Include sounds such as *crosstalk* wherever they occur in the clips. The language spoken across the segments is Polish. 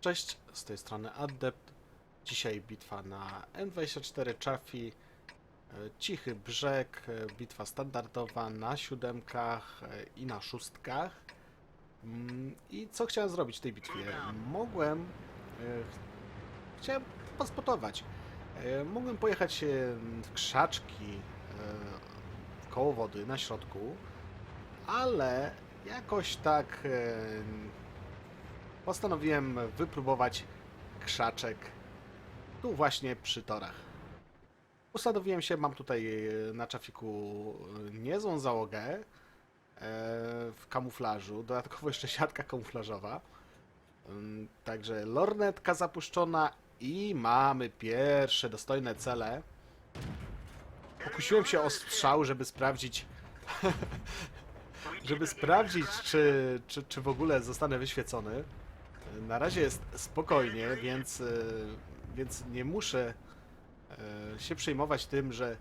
Cześć, z tej strony Adept. Dzisiaj bitwa na M24 Chafi, e, Cichy Brzeg, e, bitwa standardowa na siódemkach e, i na szóstkach. Mm, I co chciałem zrobić w tej bitwie? Mogłem... ch- Chciałem pospotować. Mogłem pojechać w krzaczki koło wody na środku, ale jakoś tak postanowiłem wypróbować krzaczek tu właśnie przy torach. Ustanowiłem się, mam tutaj e, na czafiku e, niezłą załogę e, w kamuflażu, dodatkowo jeszcze siatka kamuflażowa. Ym, Także lornetka zapuszczona i mamy pierwsze dostojne cele. Pokusiłem się o strzał, żeby sprawdzić *laughs* żeby sprawdzić, czy, czy, czy w ogóle zostanę wyświecony. Na razie jest spokojnie, więc, e, więc nie muszę e, się przejmować tym, że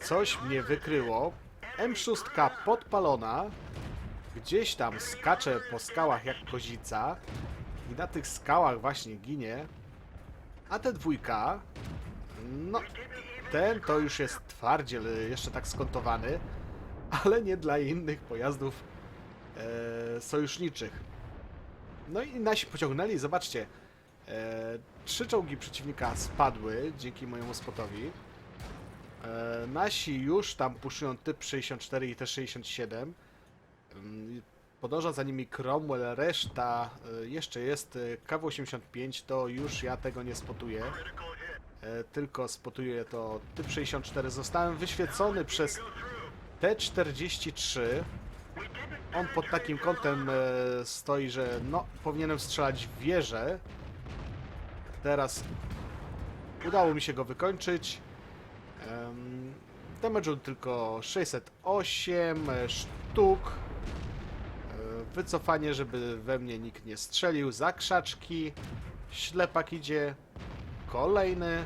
coś mnie wykryło. M6 podpalona, gdzieś tam skacze po skałach jak kozica i na tych skałach właśnie ginie. A te dwójka, no ten to już jest twardziel, jeszcze tak skontowany ale nie dla innych pojazdów e, sojuszniczych. No i nasi pociągnęli, zobaczcie, e, trzy czołgi przeciwnika spadły dzięki mojemu spotowi. E, nasi już tam puszują typ 64 i T67. Ym, Podąża za nimi Cromwell, reszta e, jeszcze jest e, KW-85, to już ja tego nie spotuję. E, tylko spotuję to typ 64. Zostałem wyświecony przez T-43. On pod takim kątem e, stoi, że no, powinienem strzelać w wieżę. Teraz udało mi się go wykończyć. Um, Damage'u tylko 608 sztuk. E, Wycofanie, żeby we mnie nikt nie strzelił. Za krzaczki. Ślepak idzie. Kolejny.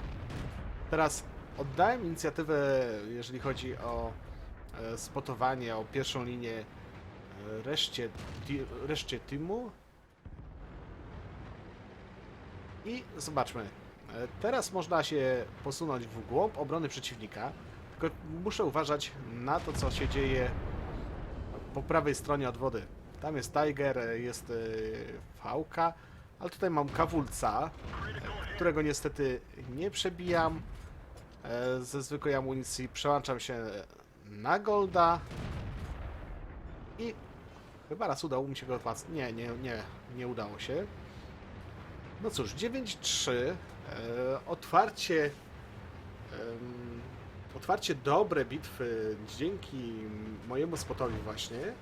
Teraz oddałem inicjatywę, jeżeli chodzi o e, spotowanie, o pierwszą linię e, reszcie, reszcie teamu. I zobaczmy. E, Teraz można się posunąć w głąb obrony przeciwnika, tylko muszę uważać na to, co się dzieje po prawej stronie od wody. Tam jest Tiger, e, jest e, Fałka, ale tutaj mam Kawulca, którego niestety nie przebijam ze zwykłej amunicji. Przełączam się na Golda i chyba raz udało mi się go odpłacać. Nie, nie, nie, nie udało się. No cóż, 9-3. E, otwarcie. em, otwarcie dobre bitwy dzięki mojemu spotowi właśnie. E,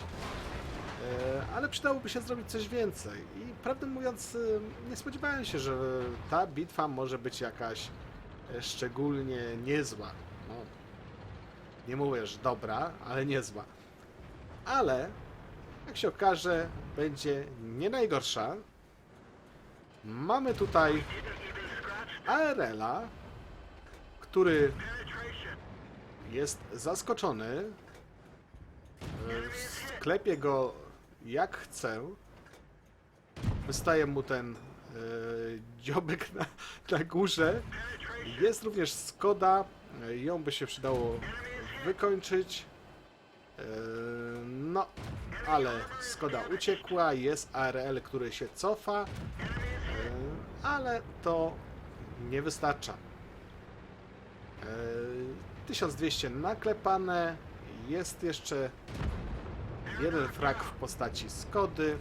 ale przydałoby się zrobić coś więcej. I prawdę mówiąc, e, nie spodziewałem się, że ta bitwa może być jakaś e, szczególnie niezła. No, nie mówię, że dobra, ale niezła. Ale, jak się okaże, będzie nie najgorsza. Mamy tutaj ARL-a, który jest zaskoczony. E, Sklepię go jak chcę. Wystaje mu ten e, dziobek na, na górze. Jest również Skoda. Ją by się przydało wykończyć. E, no, ale Skoda uciekła. Jest ARL, który się cofa. E, ale to nie wystarcza. E, 1200 naklepane. Jest jeszcze jeden frag w postaci Skody.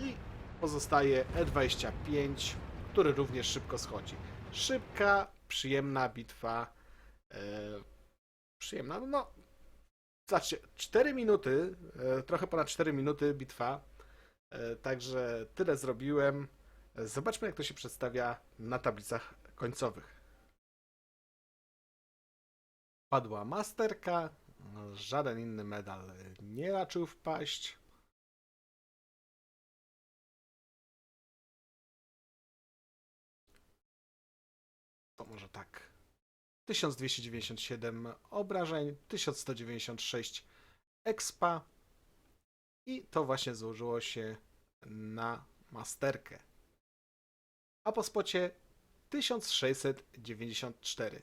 I pozostaje E25, który również szybko schodzi. Szybka, przyjemna bitwa. Przyjemna, no. Zobaczcie, 4 minuty, e, trochę ponad 4 minuty bitwa. E, także tyle zrobiłem. E, Zobaczmy, jak to się przedstawia na tablicach końcowych. Padła masterka. Żaden inny medal nie raczył wpaść. To może tak. 1297 obrażeń, 1196 expa i to właśnie złożyło się na masterkę. a po spocie 1694.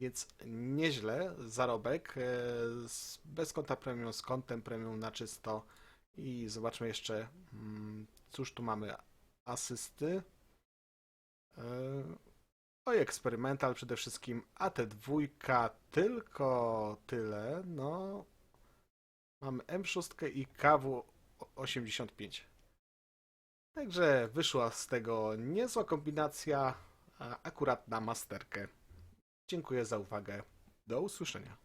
Więc nieźle, zarobek, e, bez konta premium, z kontem premium na czysto. I zobaczmy jeszcze, mm, cóż tu mamy, asysty. Oj, eksperymental przede wszystkim, a te dwójka tylko tyle, no. Mamy M6 i KW85. Także wyszła z tego niezła kombinacja, akurat na masterkę. Dziękuję za uwagę. Do usłyszenia.